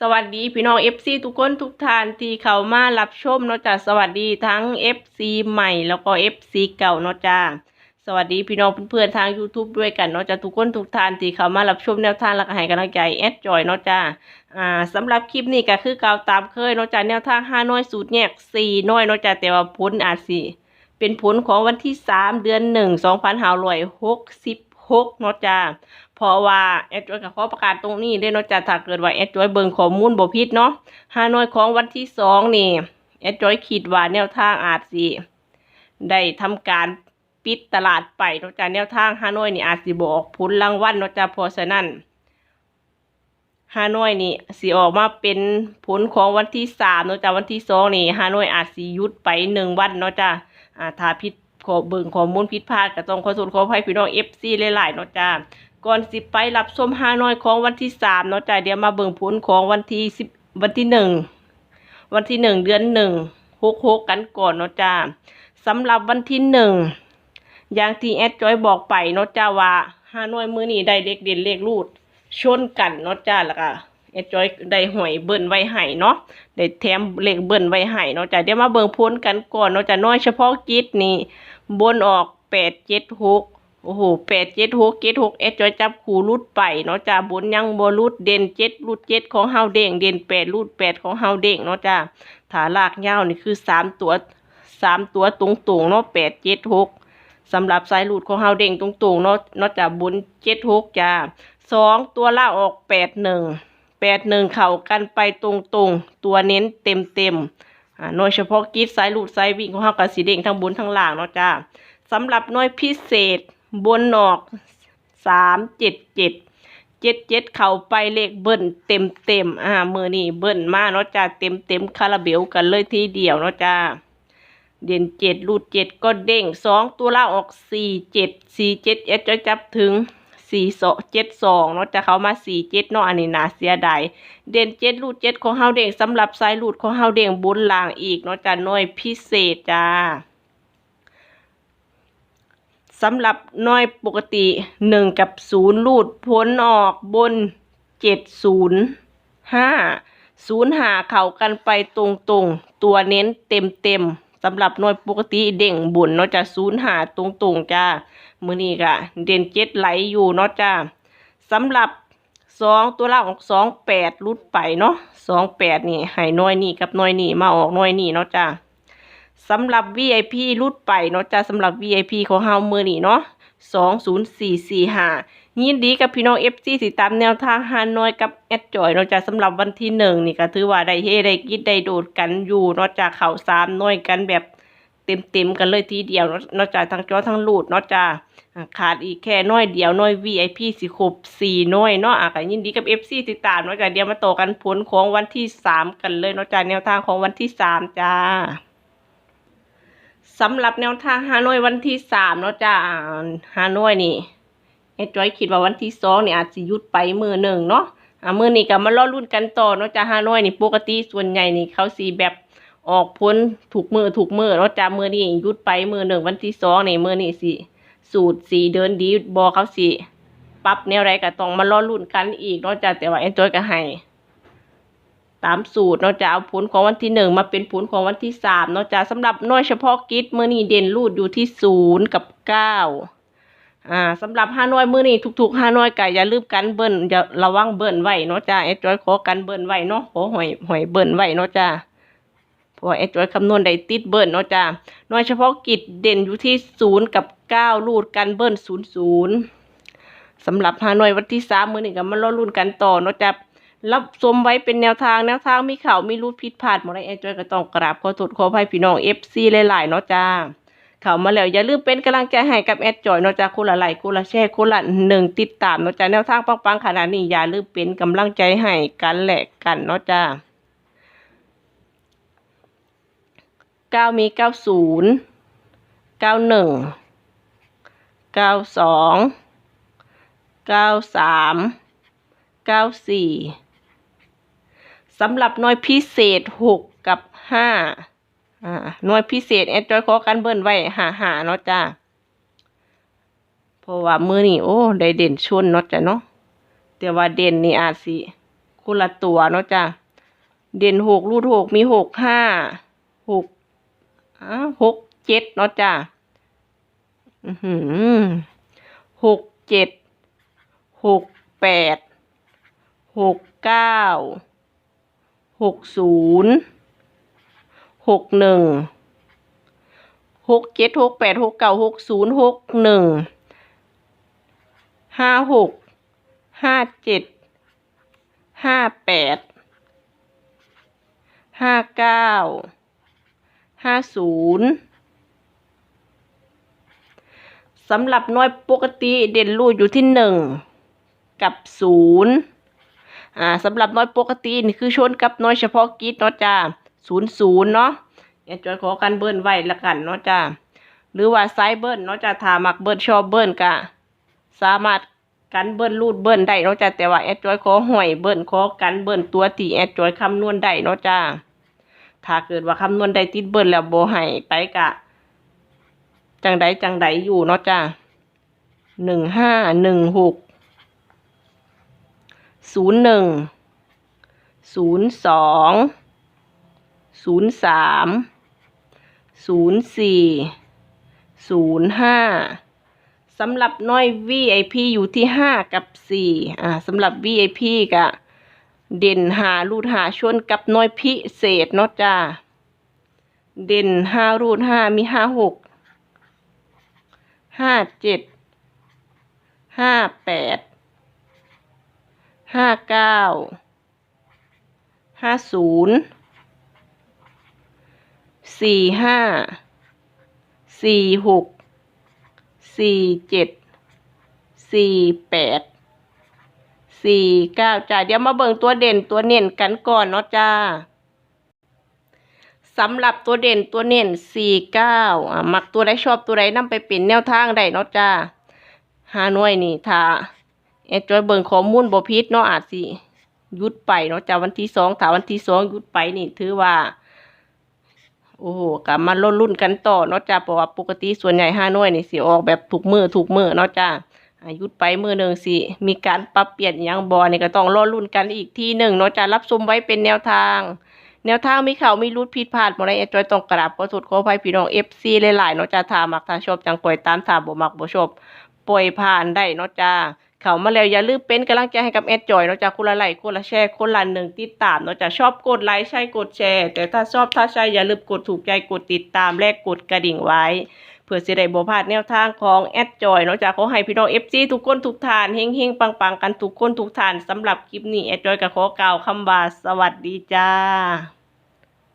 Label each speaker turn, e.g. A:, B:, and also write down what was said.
A: สวัสดีพี่น้อง FC ทุกคนทุกท่านที่เข้ามารับชมเนาะจ้ะสวัสดีทั้ง FC ใหม่แล้วก็ FC เก่าเนาะจ้าสวัสดีพี่น้องเพื่อนๆทาง YouTube ด้วยกันเนาะจ้ะทุกคนทุกท่านที่เข้ามารับชมแนวทางและก็ให้กำลังใจแอดจอยเนาะจ้าอ่าสำหรับคลิปนี้ก็คือเก่าตามเคยเนาะจ้ะแนวทาง5น้อยสูตรแยก4น้อยเนาะจ้ะแต่ว่าผลอาจสิเป็นผลของวันที่3เดือนหนึ่งสองพันห้าร้อยหกสิบ 1 2566เนาะจ้าเพราะว่าแอดจอยกับข้อประกาศตรงนี้ได้เนาะจ้ะถ้าเกิดว่าแอดจอยเบิ่งข้อมูลบ่ผิดเนาะฮานอยของวันที่สองนี่แอดจอยคิดว่าแนวทางอาจสิได้ทำการปิดตลาดไปเนาะจ้ะแนวทางฮานอยนี่อาจสิบออกผลรางวัลเนาะจ้ะเพราะฉะนั้นฮานอยนี่สิออกมาเป็นผลของวันที่สามเนาะจ้ะวันที่สองนี่ฮานอยอาจสิยุดไปหนึ่งวันเนาะจ้ะอ่าถ้าผิด ขอเบิ่งข้อมูลผิดพลาดก็ต้องขอโทษขออภัยพี่น้อง FC หลายๆเนาะจ้ะก่อนสิไปรับชมฮาน้อยของวันที่สามเนาะจ้ะเดี๋ยวมาเบิ่งผลของวันที่สิบวันที่หนึ่งวันที่หนึ่งเดือนหนึ่งหกหกกันก่อนเนาะจ้าสำหรับวันที่หนึ่งอย่างที่แอดจอยบอกไปเนาะจ้าว่าฮาน้อยมือนี้ได้เลขเด่นเลขรูดชนกันเนาะจ้าแล้วก็ แอจอยได้หวยเบิ่นไว้ให้เนาะได้แถมเลขเบิ่นไว้ให้เนาะจ้าเดี๋ยวมาเบิ่งผลกันก่อนเนาะจ้าน้อยเฉพาะกิจนี่บนออกแปดเจ็ดหกโอ้โหแปดเจ็ดหกเจ็ดหกเอจอยจับคู่รุดไปเนาะจ้าบนยังบรุดเด่นเจ็ดรุดเจ็ดของเฮาเด้งเด่นแปดรุดแปดของเฮาเด้งเนาะจ้าถาลากยาวนี่คือสามตัวสามตัวตรงๆเนาะแปดเจ็ดหกสำหรับสายหลุดของเฮาเด้งตรงๆเนาะเนาะจ้าบนเจ็ดหกจ้าสองตัวล่าออกแปดหนึ่ง แปดหนึ่งเข่ากันไปตรงๆตัวเน้นเต็มเต็มๆอ่าโดยเฉพาะกีดสายลุดสายวิ่งของเฮากับสีเด้งทั้งบนทั้งล่างเนาะจ้าสำหรับหน้อยพิเศษบนออกสามเจ็ดเจ็ดเจ็ดเจ็ดเข้าไปเลขเบิ้ลเต็มเต็มอ่ามือนี่เบิ้ลมาเนาะจ้าเต็มเต็มคาราเบลกันเลยทีเดียวเนาะจ้าเด่นเจ็ดรูดเจ็ดก็เด้งสองตัวล่าออกสี่เจ็ดสี่เจ็ดเอ็ดจะจับถึง สี่สองเจ็ดสองเนาะจะเขามาสี่เจ็ดเนาะอันนี้นาเสียดายเด่นเจ็ดรูดเจ็ดของเฮาเด้งสำหรับสายรูดของเฮาเด้งบนล่างอีกเนาะจ้าน้อยพิเศษจ้าสำหรับน้อยปกติหนึ่งกับศูนย์รูดพ้นออกบนเจ็ดศูนย์ห้าศูนย์หาเข่ากันไปตรงๆ ตัวเน้นเต็มเต็มๆ สำหรับน้อยปกติเด้งบุญเนาะจ้ะศูนย์หาตรงๆจ้ามือนี้กะเด่นเจ็ดไหลอยู่เนาะจ้าสำหรับสองตัวล่างออกสองแปดรุดไปเนาะสองแปดนี่ให้น้อยนี่กับน้อยนี่มาออกน้อยนี่เนาะจ้าสำหรับ VIP รุดไปเนาะจ้าสำหรับ VIP ของเฮามือนี่เนาะสองศูนย์สี่สี่ห้า ยินดีกับพี่น้อง FC สิตามแนวทางฮานอยกับแอดจอยเนาะจ้าสำหรับวันที่หนึ่งนี่ก็ถือว่าได้เฮได้กิดได้โดดกันอยู่เนาะจ้าเข่าสามน้อยกันแบบเต็มเต็มๆกันเลยทีเดียวเนาะเนาะทั้งจอทั้งลูดเนาะจ้าอ่าขาดอีกแค่น้อยเดียวน้อย VIP สิครบสี่น้อยเนาะอะยินดีกับ FC ติดตามนาะจ้าเดียวมาต่อกันผลของวันที่สามกันเลยเนาะจ้าแนวทางของวันที่สามจ้าสำหรับแนวทางฮานอยวันที่สามเนาะจ้าฮานอยนี่ เอ็ดจอยคิดว่าวันที่สองเนี่ยอาจจะยุดไปมือหนึ่งเนาะอ่ามือนี่ก็มาล่อรุ่นกันต่อเนาะจ้าฮานอยนี่ปกติส่วนใหญ่นี่เขาสีแบบออกพ้นถูกมือถูกมือเนาะจ้ามือนี่ยุดไปมือหนึ่งวันที่สองนี่มือนี่สิสูตรสีเดินดีบอเขาสิปรับแนวไรก็ต้องมาล่อรุ่นกันอีกเนาะจ้าแต่ว่าเอ็ดจอยก็ให้ตามสูตรเนาะจะเอาผลของวันที่หนึ่งมาเป็นผลของวันที่สามเนาะจะสำหรับน้อยเฉพาะกิจมือนี้เด่นรูดอยู่ที่ศูนย์กับเก้า อ่าสำหรับห้าน้อยมือนี้ทุกๆห้าน้อยก็อย่าลืมกันเบิ้ลอย่าระวังเบิ้ลไว้เนาะจ้าเอจอยขอกันเบิ้ลไว้เนาะขอหอยหอยเบิ้ลไว้เนาะจ้าเพราะว่าเอจอยคำนวณได้ติดเบิ้ลเนาะจ้าน้อยเฉพาะกิจเด่นอยู่ที่ศูนย์กับเก้ารูดกันเบิ้ลศูนย์ศูนย์สำหรับห้าน้อยวันที่สามมือนี้ก็มาล้อรุ่นกันต่อเนาะจ้ารับชมไว้เป็นแนวทางแนวทางมีข่าวมีรูดผิดพลาดหมดเลยแอนจอยก็ต้องกราบขอโทษขออภัยพี่น้องเอฟซีหลายๆเนาะจ้า เข้ามาแล้วอย่าลืมเป็นกำลังใจให้กับแอดจอยนาะจ้าคนละไลค์คนละแชร์คนละหนึ่งติดตามนาะจ้าแนวทางปังๆขนาดนี้อย่าลืมเป็นกำลังใจให้กันแหละกันนาะจ้าเก้ามีเก้าศูนย์เก้าหนึ่งเก้าสองเก้าสามเก้าสี่สำหรับน่วยพิเศษหกกับห้า อ่าหน่วยพิเศษแอดจอยขอกันเบิ้นไว้หาหาเนาะจ้าเพราะว่ามือนี่โอ้ได้เด่นชนเนาะจ้ะเนาะแต่ว่าเด่นนี่อาจสิคนละตัวเนาะจ้ะเด่นหกรูดหกมีหกห้าหกอ้าหกเจ็ดเนาะจ้ะอือหือหกเจ็ดหกแปดหกเก้าหกศูนย์ หกหนึ่งหกเจ็ดหกแปดหกเก้าหกศูนย์หกหนึ่งห้าหกห้าเจ็ดห้าแปดห้าเก้าห้าศูนย์สำหรับน้อยปกติเด่นรูดอยู่ที่หนึ่งกับศูนย์อ่าสำหรับน้อยปกตินี่คือชนกับน้อยเฉพาะกิจเนาะจ้า ศูนย์ศูนย์เนาะอย่าจอยขอกันเบิ้ลไว้ละกันเนาะจ้าหรือว่าไซเบิ้ลเนาะจ้าถามักเบิ้ลชอบเบิ้ลกะสามารถกันเบิ้ลรูดเบิ้ลได้เนาะจ้าแต่ว่าแอดจอยขอห่วยเบิ้ลขอกันเบิ้ลตัวที่แอดจอยคำนวณได้เนาะจ้าถ้าเกิดว่าคำนวณได้ติดเบิ้ลแล้วโบให้ไปกะ จังใดจังใดอยู่เนาะจ้าหนึ่งห้าหนึ่งหกศูนย์หนึ่งศูนย์สอง ศูนย์สามศูนย์สี่ศูนย์ห้าสำหรับน้อย VIP อยู่ที่ห้ากับสี่อ่าสำหรับ VIP กะเด่นหารูดหาชวนกับน้อยพิเศษเนาะจ้าเด่นห้ารูดห้ามีห้าหกห้าเจ็ดห้าแปดห้าเก้าห้าศูนย์ สี่ห้า สี่หก สี่เจ็ด สี่แปด สี่เก้าจ้าเดี๋ยวมาเบิ่งตัวเด่นตัวเน่นกันก่อนเนาะจ้าสำหรับตัวเด่นตัวเน่นสี่เก้าอะมักตัวใดชอบตัวใดนำไปเป็นแนวทางได้เนาะจ้าห้าหน่วยนี่ถ้าแอดจอยเบิ่งข้อมูลบ่ผิดเนาะอาจสิยุดไปเนาะจ้าวันที่สองถ้าวันที่สองยุดไปนี่ถือว่า โอ้โหกลับมาลุ้นรุ่นกันต่อเนาะจ้าเพราะว่าปกติส่วนใหญ่ห้าน่วยนี่สิออกแบบถูกมือถูกมือเนาะจ้าอะหยุดไปมือหนึ่งสิมีการปรับเปลี่ยนยังบอนี่ก็ต้องรอรุ่นกันอีกทีหนึ่งเนาะจ้ารับชมไว้เป็นแนวทาง แนวทางมีเข่ามีรุดผิดพลาดบ่ได้แอดจอยต้องกราบขอโทษขออภัยพี่น้อง FC หลายๆเนาะจ้าถามักถ้าชอบจังปล่อยตามถ้าบ่มักบ่ชอบปล่อยผ่านได้เนาะจ้า เข้ามาแล้วอย่าลืมเป็นกำลังใจให้กับแอดจอยเนาะจ้าคนละไลค์คนละแชร์คนละหนึ่งติดตามเนาะจ้าชอบกดไลค์ใช่กดแชร์ แต่ถ้าชอบถ้าใช่อย่าลืมกดถูกใจกดติดตามและกดกระดิ่งไว้ เพื่อสิได้บ่พลาดแนวทางของแอดจอยเนาะจ้าขอให้พี่น้อง FC ทุกคนทุกท่านเฮงๆปังๆกันทุกคนทุกท่านสำหรับคลิปนี้แอดจอยก็ขอกล่าวคำว่าสวัสดีจ้า